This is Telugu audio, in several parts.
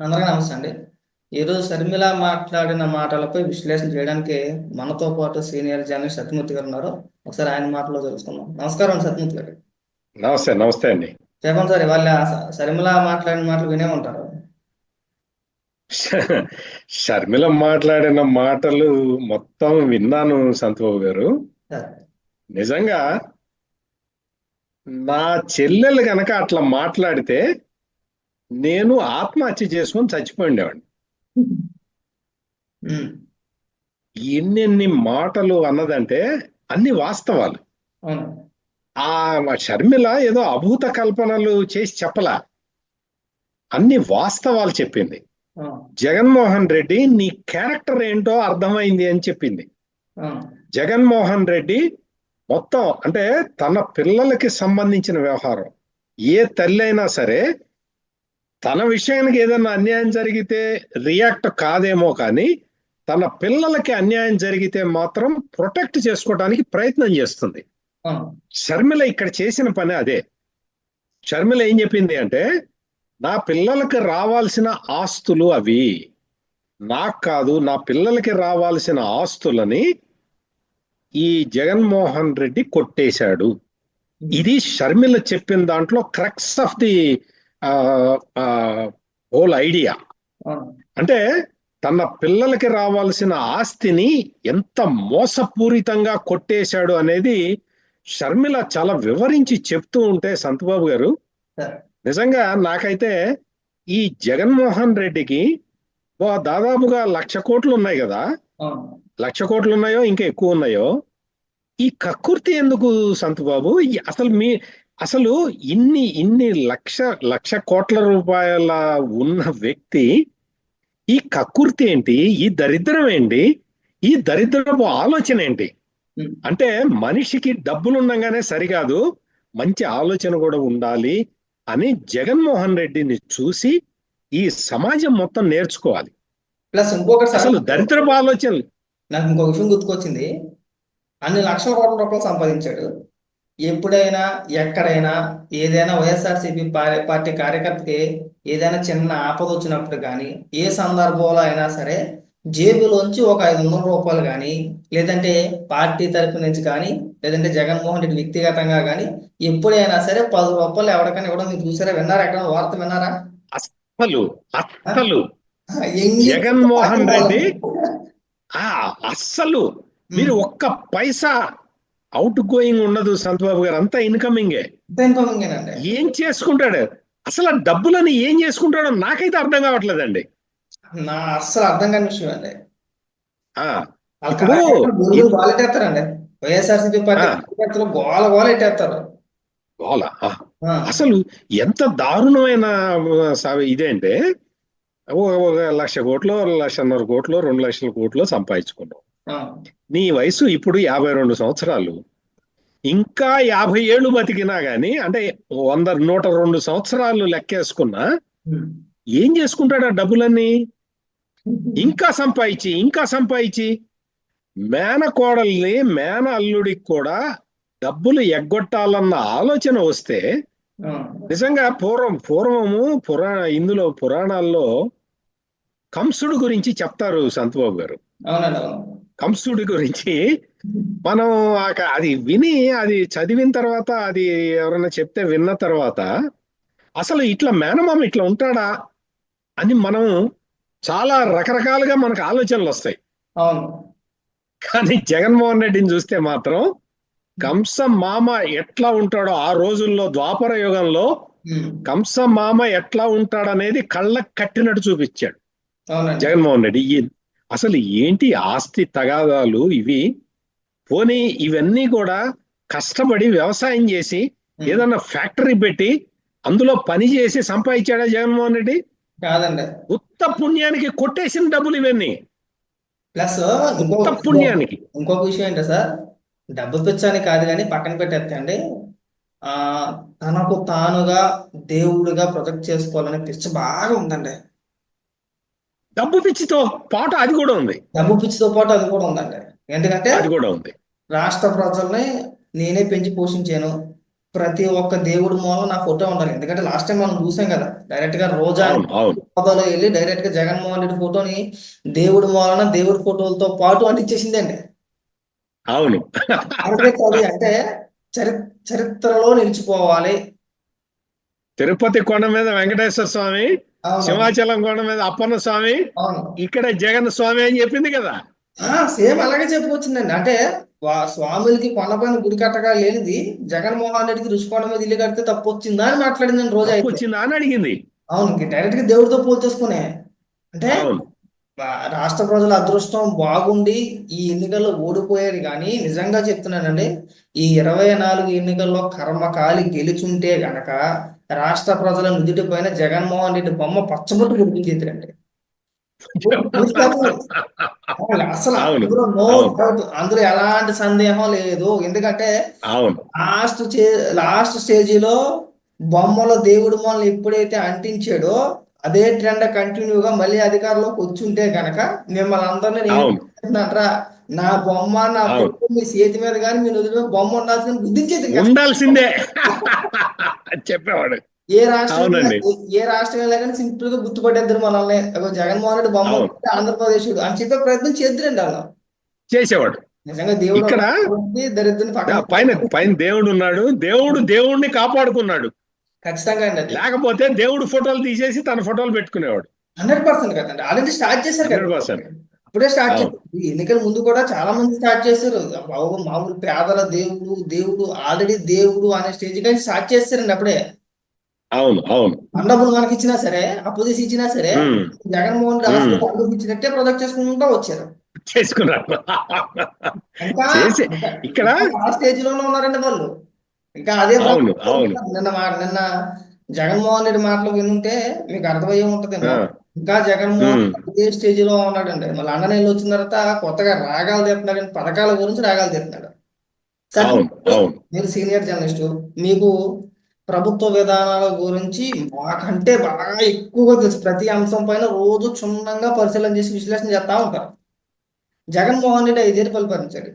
అందరికీ నమస్తే అండి. ఈరోజు షర్మిల మాట్లాడిన మాటలపై విశ్లేషణ చేయడానికి మనతో పాటు సీనియర్ జర్నలిస్ట్ సత్యమూర్తి గారు ఉన్నారు. ఒకసారి ఆయన మాటలో తెలుసుకుందాం. నమస్కారం సత్యమూర్తి గారు. నమస్తే నమస్తే అండి. చెప్పండి సార్ ఇవాళ షర్మిల మాట్లాడిన మాటలు వినే ఉంటారు. షర్మిల మాట్లాడిన మాటలు మొత్తం విన్నాను సంతబాబు గారు. నిజంగా నా చెల్లెలు గనక అట్లా మాట్లాడితే నేను ఆత్మహత్య చేసుకొని చచ్చిపోయిండేవాడిని. ఎన్నెన్ని మాటలు అన్నదంటే అన్ని వాస్తవాలు. ఆ షర్మిల ఏదో అభూత కల్పనలు చేసి చెప్పలా. అన్ని వాస్తవాలు చెప్పింది. జగన్మోహన్ రెడ్డి నీ క్యారెక్టర్ ఏంటో అర్థమైంది అని చెప్పింది. జగన్మోహన్ రెడ్డి మొత్తం అంటే తన పిల్లలకి సంబంధించిన వ్యవహారం. ఏ తల్లి అయినా సరే తన విషయానికి ఏదైనా అన్యాయం జరిగితే రియాక్ట్ కాదేమో కానీ తన పిల్లలకి అన్యాయం జరిగితే మాత్రం ప్రొటెక్ట్ చేసుకోవడానికి ప్రయత్నం చేస్తుంది. షర్మిల ఇక్కడ చేసిన పని అదే. షర్మిల ఏం చెప్పింది అంటే నా పిల్లలకి రావాల్సిన ఆస్తులు అవి నాకు కాదు నా పిల్లలకి రావాల్సిన ఆస్తులని ఈ జగన్మోహన్ రెడ్డి కొట్టేశాడు. ఇది షర్మిల చెప్పిన దాంట్లో crux of the whole idea అంటే తన పిల్లలకి రావాల్సిన ఆస్తిని ఎంత మోసపూరితంగా కొట్టేశాడు అనేది షర్మిల చాలా వివరించి చెప్తూ ఉంటే సంతబాబు గారు. నిజంగా నాకైతే ఈ జగన్మోహన్ రెడ్డికి ఓ దాదాపుగా లక్ష కోట్లు ఉన్నాయి కదా. లక్ష కోట్లు ఉన్నాయో ఇంకా ఎక్కువ ఉన్నాయో. ఈ కక్కుర్తి ఎందుకు సంతబాబు? అసలు మీ అసలు ఇన్ని ఇన్ని లక్ష లక్ష కోట్ల రూపాయల ఉన్న వ్యక్తి ఈ కక్కుర్తి ఏంటి? ఈ దరిద్రం ఏంటి? ఈ దరిద్రపు ఆలోచన ఏంటి? అంటే మనిషికి డబ్బులు ఉండగానే సరికాదు మంచి ఆలోచన కూడా ఉండాలి అని జగన్మోహన్ రెడ్డిని చూసి ఈ సమాజం మొత్తం నేర్చుకోవాలి. ప్లస్ ఇంకొకటి అసలు దరిద్రపు ఆలోచనలు. నాకు ఇంకో విషయం గుర్తుకొచ్చింది. అన్ని లక్షల కోట్ల రూపాయలు సంపాదించాడు. ఎప్పుడైనా ఎక్కడైనా ఏదైనా వైఎస్ఆర్సీపీ పార్టీ కార్యకర్తకి ఏదైనా చిన్న ఆపద వచ్చినప్పుడు కానీ ఏ సందర్భంలో అయినా సరే జేబులోంచి ఒక ఐదు వందల రూపాయలు కానీ లేదంటే పార్టీ తరపు నుంచి కానీ లేదంటే జగన్మోహన్ రెడ్డి వ్యక్తిగతంగా కానీ ఎప్పుడైనా సరే పది రూపాయలు ఎవరికైనా ఇవ్వడం మీరు చూసారా? విన్నారా? ఎక్కడ వార్త విన్నారా? అసలు అసలు ఎంగి- జగన్మోహన్ రెడ్డి అస్సలు. మీరు ఒక్క పైసా అవుట్ గోయింగ్ ఉండదు సంతబాబు గారు. అంతా ఇన్కమింగే. ఏం. చేసుకుంటాడు? అసలు ఆ డబ్బులని ఏం చేసుకుంటాడో నాకైతే అర్థం కావట్లేదండి. నా అస్సలు అర్థం కాని విషయం అండి. ఇప్పుడు వైఎస్ఆర్సీపీ పార్టీ గోల గోల ఎట్టేస్తారు. గోల? అసలు ఎంత దారుణమైన ఇదేంటే ఓ- ఒక లక్ష కోట్లు లక్షన్నర కోట్లు రెండు లక్షల కోట్లు సంపాదించుకున్నావు ఆ, నీ వయసు ఇప్పుడు యాభై రెండు సంవత్సరాలు. ఇంకా యాభై ఏళ్ళు బతికినా గాని అంటే వంద నూట రెండు సంవత్సరాలు లెక్కేసుకున్నా. ఏం చేసుకుంటాడు ఆ డబ్బులన్నీ? ఇంకా సంపాదించి ఇంకా సంపాదించి మేనకోడల్ని మేన అల్లుడికి కూడా డబ్బులు ఎగ్గొట్టాలన్న ఆలోచన వస్తే నిజంగా పూర్వం పూర్వము పురాణ ఇందులో పురాణాల్లో కంసుడు గురించి చెప్తారు సంతబాబు గారు. కంసుడి గురించి మనం అది విని అది చదివిన తర్వాత అది ఎవరైనా చెప్తే విన్న తర్వాత అసలు ఇట్లా మేనమామ ఇట్లా ఉంటాడా అని మనం చాలా రకరకాలుగా మనకు ఆలోచనలు వస్తాయి. కానీ జగన్మోహన్ రెడ్డిని చూస్తే మాత్రం కంస మామ ఎట్లా ఉంటాడో ఆ రోజుల్లో ద్వాపర యుగంలో. కంస మామ ఎట్లా ఉంటాడనేది కళ్ళకు కట్టినట్టు చూపించాడు జగన్మోహన్ రెడ్డి. ఈ- అసలు ఏంటి ఆస్తి తగాదాలు ఇవి? పోనీ ఇవన్నీ కూడా కష్టపడి వ్యవసాయం చేసి. ఏదన్నా ఫ్యాక్టరీ పెట్టి అందులో పని చేసి సంపాదించాడా జగన్మోహన్ రెడ్డి? కాదండి. ఉత్త పుణ్యానికి కొట్టేసిన డబ్బులు ఇవన్నీ. ప్లస్ ఉత్త పుణ్యానికి. ఇంకొక విషయం ఏంటో సార్? డబ్బు పిచ్చని కాదు కానీ పక్కన పెట్టేస్తండి ఆ తనకు తానుగా దేవుడిగా ప్రొజెక్ట్ చేసుకోవాలనే పిచ్చ బాగా ఉందండి. డబ్బు పిచ్చితో పాటు అది కూడా ఉంది. డబ్బు పిచ్చితో పాటు అది కూడా ఉందండి. ఎందుకంటే అది కూడా ఉంది. రాష్ట్ర ప్రజల్ని నేనే పెంచి పోషించాను. ప్రతి ఒక్క దేవుడి మూల నా ఫోటో ఉండాలి. ఎందుకంటే లాస్ట్ టైం మనం చూసాం కదా డైరెక్ట్గా రోజా హోదాలో వెళ్ళి డైరెక్ట్గా జగన్మోహన్ రెడ్డి ఫోటోని దేవుడి మూలన దేవుడి ఫోటోలతో పాటు అంటించేసిందండి అవును. అంటే చరి చరిత్రలో నిలిచిపోవాలి. తిరుపతి కొండ మీద వెంకటేశ్వర స్వామి సింహాచలం కొండ మీద అప్పన్న స్వామి ఇక్కడ జగన్ స్వామి అని చెప్పింది కదా. సేమ్ అలాగే చెప్పుకొచ్చిందండి అంటే స్వాములకి కొండపైన గుడి కట్టగా లేనిది జగన్మోహన్ రెడ్డికి రుషికొండ మీద ఇల్లు కడితే తప్పు వచ్చిందా అని మాట్లాడిందండి రోజా వచ్చిందా అని అడిగింది. అవును డైరెక్ట్గా దేవుడితో పోల్చేసుకునే అంటే రాష్ట్ర ప్రజల అదృష్టం బాగుండి ఈ ఎన్నికల్లో ఓడిపోయారు కానీ నిజంగా చెప్తున్నానండి ఈ ఇరవై నాలుగు ఎన్నికల్లో కర్మకాలి గెలుచుంటే గనక రాష్ట్ర ప్రజల నుదుటి పైన జగన్మోహన్ రెడ్డి బొమ్మ పచ్చబొట్టు కొడుకుంది అసలు అందులో నో అవును. డౌట్ అందులో ఎలాంటి సందేహం లేదు. ఎందుకంటే లాస్ట్ లాస్ట్ స్టేజిలో బొమ్మలో దేవుడి మొమ్మలు ఎప్పుడైతే అంటించాడో అదే ట్రెండ్ కంటిన్యూగా మళ్ళీ అధికారంలోకి వచ్చుంటే గనక మిమ్మల్ని అందరినీ చెప్తున్నానరా నా బొమ్మ నా. ఫోటో మీ చేతి మీద కానీ మీ మీద బొమ్మ ఉండాల్సిన ఇంకా. ఉండాల్సిందే. చెప్పేవాడు. ఏ రాష్ట్రం. ఏ రాష్ట్రం వెళ్ళా కానీ సింపుల్గా గుర్తుపట్టేద్దరు మనల్ని. జగన్మోహన్ రెడ్డి బొమ్మ ఆంధ్రప్రదేశ్ అని చెప్పే ప్రయత్నం చేద్దరండి వాళ్ళు. చేసేవాడు. నిజంగా దేవుడు ఇక్కడ దరిద్రుని పైన పైన దేవుడు ఉన్నాడు. దేవుడు దేవుణ్ణి కాపాడుకున్నాడు. ఖచ్చితంగా అండి లేకపోతే దేవుడు ఫోటోలు తీసేసి తన ఫోటోలు పెట్టుకునేవాడు. హండ్రెడ్ పర్సెంట్ కదండి. ఆల్రెడీ స్టార్ట్ చేశారు కదా. 100%. అప్పుడే స్టార్ట్. చేశారు. ఎన్నికల ముందు కూడా చాలా మంది స్టార్ట్ చేశారు. బాబు మామూలు పేదల దేవుడు దేవుడు ఆల్రెడీ దేవుడు అనే స్టేజ్ కానీ స్టార్ట్ చేస్తారండి అప్పుడే. అవును అవును. మండపం మనకి ఇచ్చినా సరే అప్పు తీసి ఇచ్చినా సరే జగన్మోహన్ అప్పు ఇచ్చినట్టే ప్రొజెక్ట్ చేసుకుంటూ వచ్చారు. చేసుకున్నాడు ఇంకా చేసి- ఇంకా ఇక్కడ ఇంకా ఆ స్టేజ్లోనే ఉన్నారండి వాళ్ళు. ఇంకా అదే అవును, అవును. నిన్న నిన్న జగన్మోహన్ రెడ్డి మాటలు వినుంటే మీకు అర్థమయ్యే ఉంటదేమో ఆ, ఇంకా జగన్మోహన్ ఇదే స్టేజ్లో ఉన్నాడండి మళ్ళీ అన్న నెల్లు వచ్చిన తర్వాత కొత్తగా రాగాలు తీస్తున్నాడు పథకాల గురించి రాగాలు తీస్తున్నాడు మీరు సీనియర్ జర్నలిస్ట్. మీకు ప్రభుత్వ విధానాల గురించి మాకంటే బాగా ఎక్కువగా తెలుసు. ప్రతి అంశం పైన రోజు క్షుణ్ణంగా పరిశీలన చేసి విశ్లేషణ చేస్తా ఉంటారు. జగన్మోహన్ రెడ్డి ఐదేళ్ళు పరిపాలించాడు.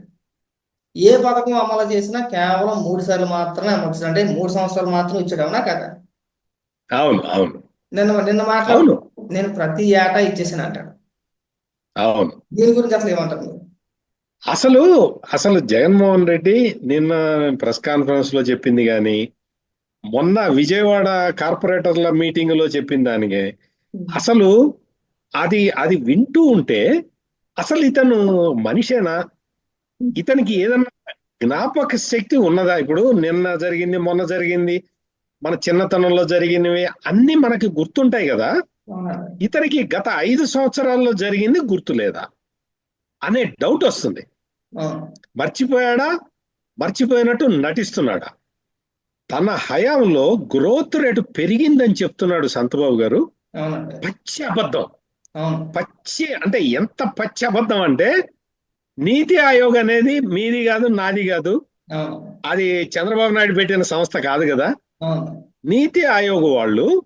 ఏ పథకం అమలు చేసినా కేవలం మూడు సార్లు మాత్రమే అమలు అంటే మూడు సంవత్సరాలు మాత్రం ఇచ్చాడు. అవునా కదా? అవును అవును. నిన్న నిన్న మాట్లాడు. అవును. నేను ప్రతి ఏటా ఇచ్చేసాను అంటాడు. అవును. దీని గురించి అసలు ఏమంటారు మీరు అసలు అసలు జగన్మోహన్ రెడ్డి నిన్న ప్రెస్ కాన్ఫరెన్స్లో చెప్పింది కానీ మొన్న విజయవాడ కార్పొరేటర్ల మీటింగ్లో చెప్పిన దానికి అసలు అది అది వింటూ ఉంటే అసలు ఇతను మనిషేనా? ఇతనికి ఏదన్నా జ్ఞాపక శక్తి ఉన్నదా? ఇప్పుడు నిన్న జరిగింది మొన్న జరిగింది మన చిన్నతనంలో జరిగినవి అన్ని మనకి గుర్తుంటాయి కదా. ఇతనికి గత ఐదు సంవత్సరాల్లో జరిగింది గుర్తులేదా అనే డౌట్ వస్తుంది. మర్చిపోయాడా? మర్చిపోయినట్టు నటిస్తున్నాడా? తన హయాంలో గ్రోత్ రేటు పెరిగిందని చెప్తున్నాడు సంతబాబు గారు. పచ్చి అబద్ధం. పచ్చి అంటే ఎంత పచ్చి అబద్ధం అంటే నీతి ఆయోగ్ అనేది మీది కాదు నాది కాదు. అది చంద్రబాబు నాయుడు పెట్టిన సంస్థ కాదు కదా. నీతి ఆయోగ్ వాళ్ళు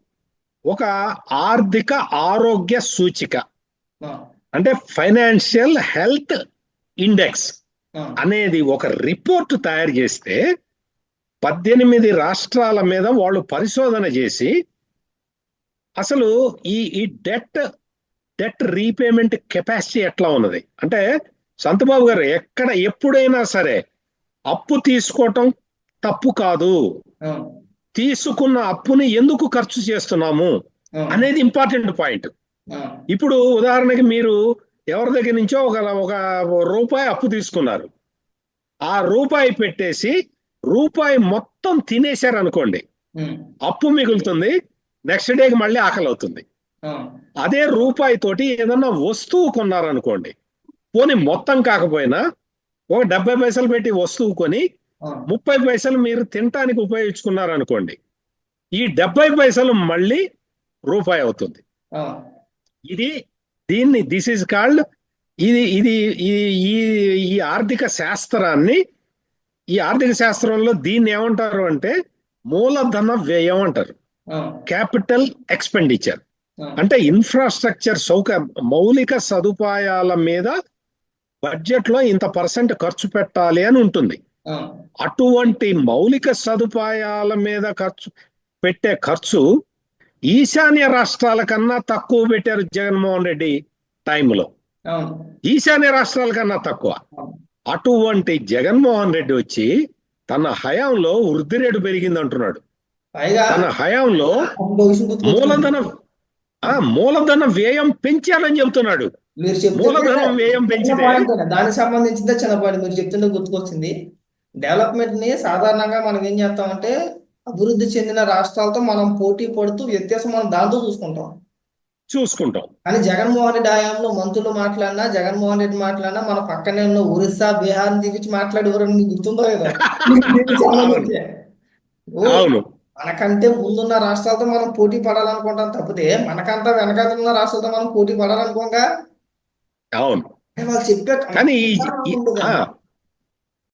ఒక ఆర్థిక ఆరోగ్య సూచిక. అంటే ఫైనాన్షియల్ హెల్త్ ఇండెక్స్ అనేది ఒక రిపోర్ట్ తయారు చేస్తే పద్దెనిమిది రాష్ట్రాల మీద వాళ్ళు పరిశోధన చేసి అసలు ఈ ఈ డెట్ డెట్ రీపేమెంట్ కెపాసిటీ ఎట్లా ఉన్నది? అంటే సంతబాబు గారు ఎక్కడ ఎప్పుడైనా సరే అప్పు తీసుకోవటం తప్పు కాదు. తీసుకున్న అప్పుని ఎందుకు ఖర్చు చేస్తున్నాము అనేది ఇంపార్టెంట్ పాయింట్. ఇప్పుడు ఉదాహరణకి మీరు ఎవరి దగ్గర నుంచో ఒక ఒక రూపాయి అప్పు తీసుకున్నారు. ఆ రూపాయి పెట్టేసి రూపాయి మొత్తం తినేశారు అనుకోండి. అప్పు మిగులుతుంది నెక్స్ట్ డేకి మళ్ళీ ఆకలి అవుతుంది అదే రూపాయి తోటి ఏదన్నా వస్తువు కొన్నారనుకోండి. పోనీ మొత్తం కాకపోయినా ఒక డెబ్బై పైసలు పెట్టి వస్తువు కొని ముప్పై పైసలు మీరు తినటానికి ఉపయోగించుకున్నారనుకోండి ఈ డెబ్బై పైసలు మళ్ళీ రూపాయి అవుతుంది. ఇది దీన్ని దిస్ ఇస్ కాల్డ్ ఇది ఇది ఈ- ఈ ఆర్థిక శాస్త్రాన్ని ఈ ఆర్థిక శాస్త్రంలో దీన్ని ఏమంటారు అంటే మూలధన వ్యయం అంటారు. Capital expenditure. అంటే ఇన్ఫ్రాస్ట్రక్చర్ సౌక మౌలిక సదుపాయాల మీద బడ్జెట్లో ఇంత పర్సెంట్ ఖర్చు పెట్టాలి అని ఉంటుంది. అటువంటి మౌలిక సదుపాయాల మీద ఖర్చు పెట్టే ఖర్చు ఈశాన్య రాష్ట్రాల కన్నా తక్కువ పెట్టారు జగన్మోహన్ రెడ్డి టైంలో. ఈశాన్య రాష్ట్రాల కన్నా తక్కువ. అటువంటి జగన్మోహన్ రెడ్డి వచ్చి తన హయాంలో వృద్ధి రేటు పెరిగింది అంటున్నాడు తన హయాంలో. మూలధన ఆ మూలధన వ్యయం పెంచాలని చెబుతున్నాడు మూలధనం వ్యయం పెంచితే. దానికి సంబంధించిందే చిన్న పాయింట్ మీరు చెప్తుంటే గుర్తుకొచ్చింది. డెవలప్మెంట్ని సాధారణంగా మనం ఏం చేస్తామంటే అభివృద్ధి చెందిన రాష్ట్రాలతో మనం పోటీ పడుతూ వ్యత్యాసం మనం దాంతో చూసుకుంటాం. చూసుకుంటాం. కానీ జగన్మోహన్ రెడ్డి హయాంలో మంత్రులు మాట్లాడినా జగన్మోహన్ రెడ్డి మాట్లాడినా మన పక్కనే ఉన్న ఒరిస్సా బీహార్ దిగించి మాట్లాడేవారు మీకు గుర్తుందో లేదో? మనకంటే ముందున్న రాష్ట్రాలతో మనం పోటీ పడాలనుకుంటాం తప్పితే మనకంతా వెనకాల ఉన్న రాష్ట్రాలతో మనం పోటీ పడాలనుకోగా? అవును. వాళ్ళు చెప్పే కానీ.